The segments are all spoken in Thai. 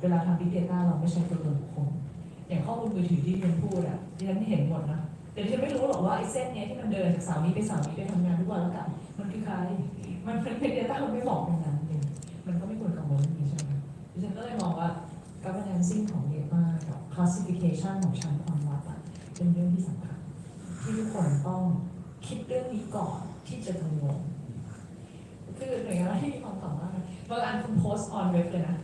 เวลาทำ Big Data เราไม่ใช้ตัวตนบุคคลอย่างข้อมูลมือถือที่เรียนพูดอะที่ฉันเห็นหมดนะแต่ที่ฉันไม่รู้หรอกว่าไอ้เส้นเนี้ยที่มันเดินจากเสานี้ไปเสานี้ไปทำงานทุกวันแล้วกลับมันคือใครมันเป็น Big Data มันไม่บอกเป็นนั้นเองมันก็ไม่ควรกังวลเรื่องนี้ใช่ไหมดิฉันก็เลยมองว่า governance ของ data กับ classification ของชั้นความลับอะเป็นเรื่องที่สำคัญที่ทุกคนต้องคิดเรื่องนี้ก่อนที่จะกังวลคือหน่วยงานที่มีความสามารถบางอันคุณโพสต์ออนเว็บเลยนะ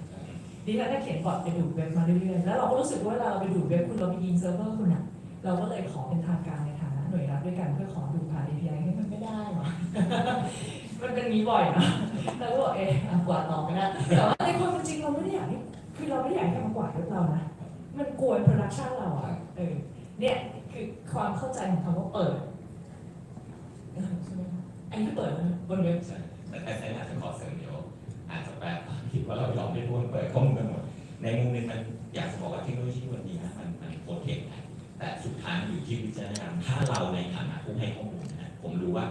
ดิฉันได้เขียนบอทไปดูดเว็บมาเรื่อยๆ แล้วเราก็รู้สึกว่าเวลาเราไปดูดเว็บคุณเราไปยิงเซิร์ฟเวอร์คุณอะเราก็เลยขอเป็นทางการในฐานะหน่วยรับด้วยกันเพื่อขอดูผ่าน API ให้มันไม่ได้หรอ มันเป็นอย่างนี้บ่อยนะแล้วก็บอกเอ๊ะอะกวาดต่อไม่ได้แต่ว่าในความเป็นจริงเราไม่ได้อยากให้คือเราไม่ได้อยากให้มันกวาดเว็บเรานะ มันกวนโปรดักชันเราอะเออ เนี่ยคือความเข้าใจของคำว่าเปิดเออใช่ไหมคะอันนี้เปิดนะบนเว็บใช่แต่แต่ใช้อาจจะขอเสริมเดียวอาจจะแปลิดว่าเรายอมให้ทุกคนเปิดข้อมูลกันหมด ในมุมหนึงมันอยากจะบอกว่าเทคโนโลยีวันนี้นะมันมันโปรเทคนะแต่สุดท้ายอยู่ที่วิจารณญาณถ้าเราในฐานะผู้ให้ข้อมูลนะผมรู้ว่า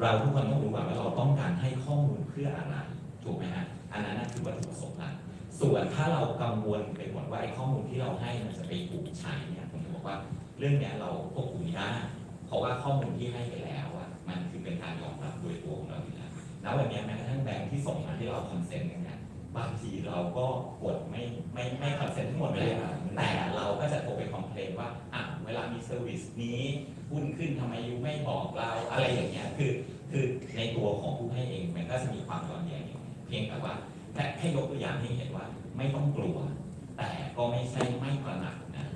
เราทุกคนต้องรู้ว่าเราต้องการให้ข้อมูลเพื่ออะไรถูกไหมฮะอันนั้นนะคือวัตถุประสงค์หลักส่วนถ้าเรากังวลไปหมดว่าไอ้ข้อมูลที่เราให้มันจะไปถูกใช้เนี่ยผมจะบอกว่าเรื่องเนี้ยเราควบคุมไม่ได้เพราะว่าข้อมูลที่ให้ไปแล้วอะมันคือเป็นการยอมรับโดยตัวของเราอยู่แล้วแล้ววันนี้แม้กระทั่งแบงค์ที่ส่งมาที่เราคอนเซนต์กันเนี่ย บางทีเราก็กดไม่ไม่ไม่คอนเซนต์ทั้งหมดไปเลยอะแต่เราก็จะโทรไปคอมเพลนว่าอะเวลามีเซอร์วิสนี้หุ้นขึ้นทำไมยูไม่บอกเราอะไรอย่างเงี้ยคือคือในตัวของผู้ให้เองมันก็จะมีความย้อนแย้งอยู่เพียงแต่ว่าแค่แค่ยกตัวอย่างให้เห็นว่าไม่ต้องกลัว แต่ก็ไม่ใช่ไม่ตระหนักนะ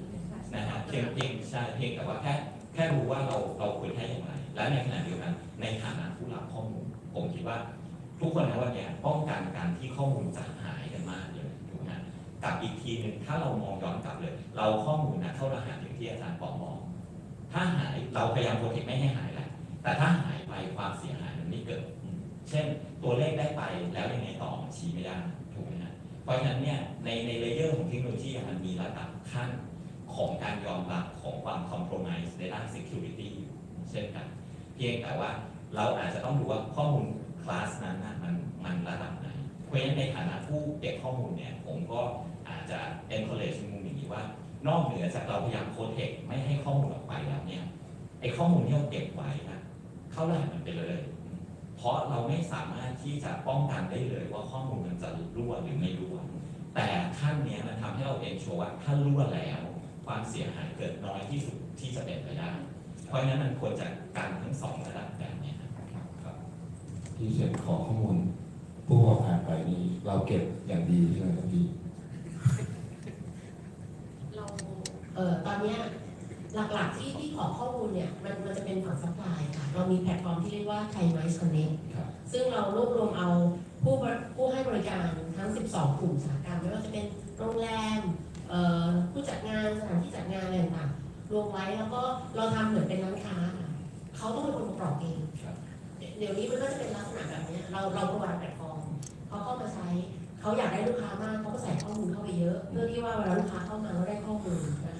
นะฮะเพียงเพียงใช่เพียงแต่ว่าแค่แค่รู้ว่าเราเราควรให้อย่างไร และในขณะเดียวกันในฐานะผู้รับข้อมูล ผมคิดว่า ทุกคนในวันเนี้ยป้องกันการที่ข้อมูลจะหายกันมากเลยถู กับอีกทีหนึ่งถ้าเรามองย้อนกลับเลย เราข้อมูลนะเข้ารหัสอย่างที่อาจารย์ปอบอกถ้าหายเราพยายามโปรเทคไม่ให้หายแหละแต่ถ้าหายไปความเสียหายมันไม่เกิด เช่นตัวเลขได้ไปแล้วยังไงต่อชี้ไม่ได้ถูกไหมฮะเพราะฉะนั้นเนี่ยในในเลเยอร์ของเทคโนโลยีมันมีระดับขั้นของการยอมรับของความ compromise ในด้าน security อยู่เช่นกัน เพียงแต่ว่าเราอาจจะต้องดูว่าข้อมูลคลาสนั้นนะมันมันระดับไหนเพราะฉะนั้นในฐานะผู้เก็บข้อมูลเนี่ยผมก็ อาจจะ encourage ในมุมอย่างนี้ว่า นอกเหนือจากเราพยายาม protect ไม่ให้ข้อมูลออกไปแล้วเนี่ยไอ้ข้อมูลที่เราเก็บไว้นะเข้ารหัสมันไปเลย เพราะเราไม่สามารถที่จะป้องกันได้เลยว่าข้อมูลมันจะรั่วหรือไม่รั่วแต่ขั้นเนี้ยมันทำให้เราเองโชว์ว่าถ้ารั่วแล้ว ความเสียหายเกิดน้อยที่สุดที่จะเป็นไปได้ เพราะฉะนั้นมันควรจะกันทั้งสองระดับแบบนี้ครับที่เสร็จขอข้อมูลผู้ประกอบการไปนี่เราเก็บอย่างดีใช่ไหมครับพี่ เราเอ่อตอนเนี้ยหลักๆที่ที่ขอข้อมูลเนี่ยมันมันจะเป็นฝั่งซัพพลายค่ะ เรามีแพลตฟอร์มที่เรียกว่าไทยไมซ์คอนเน็กครับซึ่งเรารวบรวมเอาผู้บริผู้ให้บริการทั้ง 12 กลุ่มอุตสาหกรรมไม่ว่าจะเป็นโรงแรมเอ่อผู้จัดงานสถานที่จัดงานอะไรต่างๆรวมไว้แล้วก็เราทำเหมือนเป็นร้านค้าค่ะเขาต้องเป็นคนประกอบเองครับเดี๋ยวนี้มันก็จะเป็นลักษณะแบบเนี้ยเราเราประวัติแพลตฟอร์มเขาเข้ามาใช้เขาอยากได้ลูกค้ามากเขาก็ใส่ข้อมูลเข้าไปเยอะ เพื่อที่ว่าเวลาลูกค้าเข้ามาเราได้ข้อมูลนะ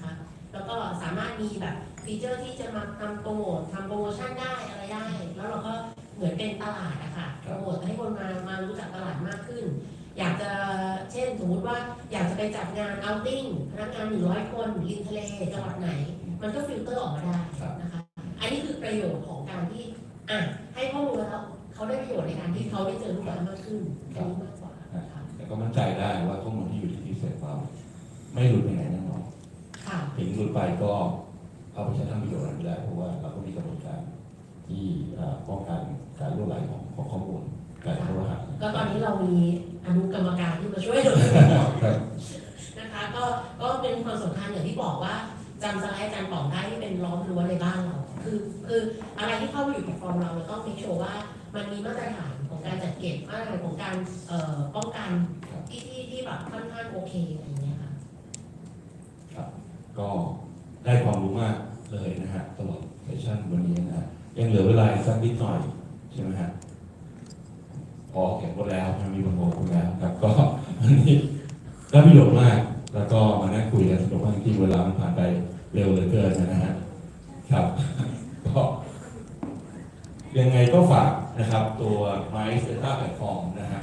คะ แล้วก็สามารถมีแบบฟีเจอร์ที่จะมาทำโปรโมททำโปรโมชั่นได้อะไรได้ แล้วเราก็เหมือนเป็นตลาดอะค่ะโปรโมทให้คนมามารู้จักตลาดมากขึ้น อยากจะเช่นสมมุติว่าอยากจะไปจัดงานเอาติ้งพนักงานหนึ่งร้อยคนริมทะเลจังหวัดไหน มันก็ฟิลเตอร์ออกมาได้นะคะ อันนี้คือประโยชน์ของการที่อะให้ข้อมูลแล้วเขาได้ประโยชน์ในการที่เขาได้เจอลูกค้ามากขึ้นอันนี้มากกว่าค่ะแต่ก็มั่นใจได้ว่าข้อมูลที่อยู่ที่ที่เสร็จเราไม่หลุดไปไหนแน่นอนค่ะ ถึงหลุดไปก็เอาไปใช้ทำประโยชน์อะไรไม่ได้เพราะว่าเราก็มีกระบวนการที่เอ่อป้องกันการรั่วไหลของของข้อมูลการเข้ารหัสก็ตอนนี้เรามีอนุกรรมการที่มาช่วยเราครับนะคะก็ก็เป็นความสำคัญอย่างที่บอกว่าจำสไลด์อาจารย์บอกได้ที่เป็นล้อมรั้วในบ้านเรา คือคืออะไรที่เข้ามาอยู่แพลตฟอร์มเราเราต้องมีโชว์ว่ามันมีมาตรฐานของการจัดเก็บมาตรฐานของการเอ่อป้องกันครับที่ที่ที่แบบค่อนข้างโอเคอะไรอย่างเงี้ยค่ะครับ ก็ได้ความรู้มากเลยนะฮะตลอดเซสชั่นวันนี้นะฮะยังเหลือเวลาสักนิดหน่อยใช่ไหมฮะพอเก็บหมดแล้วมีคนบอกคุณแล้วครับก็วันนี้ได้ประโยชน์มาก แล้วก็มานั่งคุยกันสนุกมากจริงเวลามันผ่านไปเร็วเหลือเกินนะฮะครับก็ยังไงก็ฝากนะครับตัว My Data Platform นะฮะ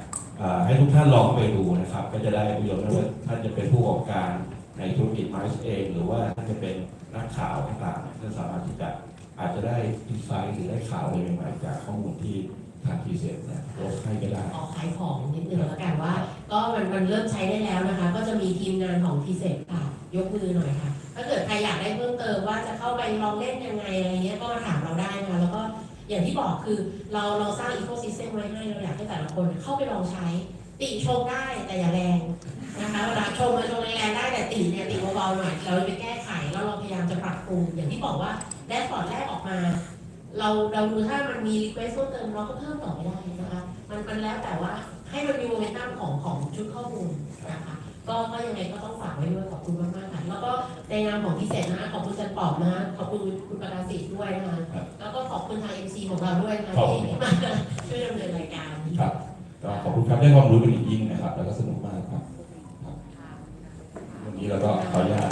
ให้ทุกท่านลองไปดูนะครับ ก็จะได้ประโยชน์ไม่ว่าท่านจะเป็นผู้ประกอบการ ในธุรกิจไม้เอง หรือว่าท่านจะเป็นนักข่าวต่างๆท่านสามารถที่จะอาจจะได้อินไซต์หรือได้ข่าวอะไรใหม่ๆจากข้อมูลที่ทางทีเซ็ตเนี่ยลดให้ก็ได้ออกขายของนิดนึงแล้วกันว่า ก็มันมันเริ่มใช้ได้แล้วนะคะ ก็จะมีทีมงานของทีเซ็ค่ะ ยกมือหน่อยค่ะ ถ้าเกิดใครอยากได้เพิ่มเติมว่าจะเข้าไปลองเล่นยังไงอะไรเงี้ยก็มาถามเราได้นะคะแล้วก็อย่างที่บอกคือเราเราสร้างอีโคซิสเต็มไว้ให้เราอยากให้แต่ละคนเข้าไปลองใช้ ติชมได้แต่อย่าแรง นะคะเวลาชมมาชมแรงๆได้แต่ติเนี่ยติเบาๆหน่อยเราไปแก้ไขแล้วเราพยายามจะปรับปรุงอย่างที่บอกว่าแดชบอร์ดแรกออกมา เราเราดูถ้ามันมีรีเควสเพิ่มเติมเราก็เพิ่มต่อไปได้นะคะมันมันแล้วแต่ว่าให้มันมีโมเมนตัมของของชุดข้อมูลนะคะก็ก็ยังไงก็ต้องฝากไว้ด้วยขอบคุณมากๆค่ะแล้วก็ในนามของพิเศษนะขอบคุณจันปอบนะขอบคุณคุณประกาศสิทธิ์ด้วยนะคะครับแล้วก็ขอบคุณทางเอ็มซีของเราด้วยนะคะขอบคุณที่มาช่วยดำเนินรายการครับก็ขอบคุณครับได้ความรู้เป็นอย่างยิ่งนะครับ แล้วก็สนุกมากครับครับ วันนี้เรา